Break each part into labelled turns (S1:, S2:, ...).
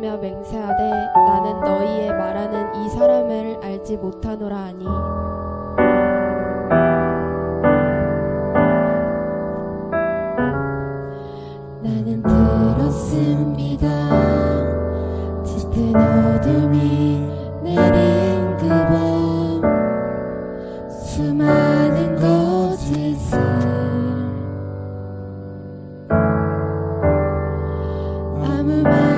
S1: 기뻐하며 맹세하되 나는 너희의 말하는 이 사람을 알지 못하노라 하니. 나는 들었습니다. 짙은 어둠이 내린 그 밤. 수많은 거짓을. 아무 말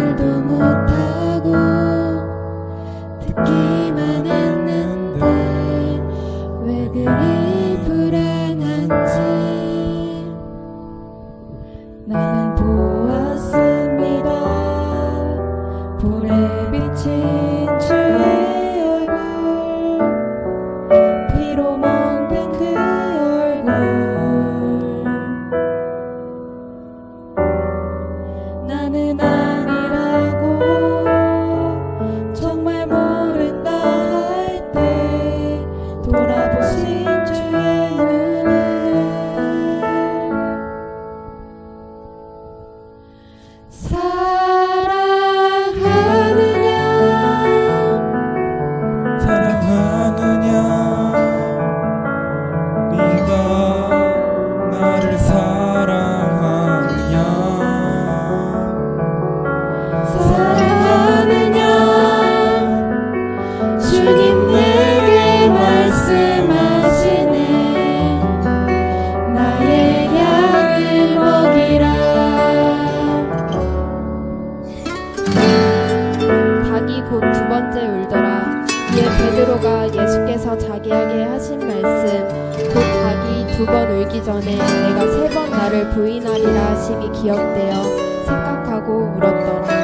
S1: 닭이 곧두 번째 울더라. 이에 베드로가 예수께서 자기에게 하신 말씀 곧 닭이 두번 울기 전에 내가 세 번 나를 부인하리라 하심이 기억되어 생각하고 울었더라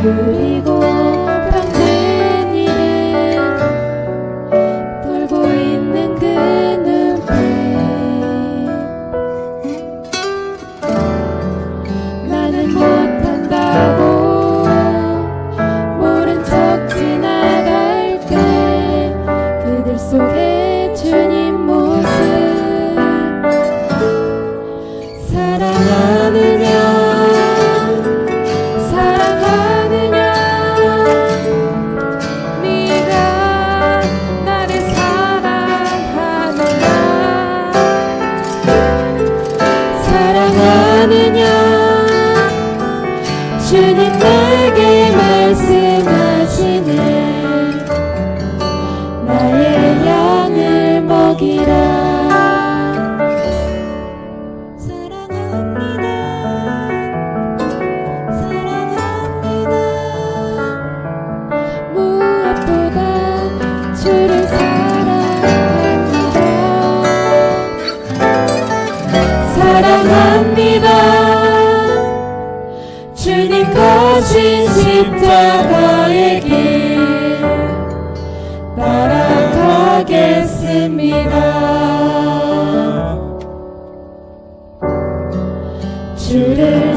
S2: You.
S1: 주님 내게 말씀하시네. 나의 양을 먹이라 십자가의 길 따라가겠습니다. 주를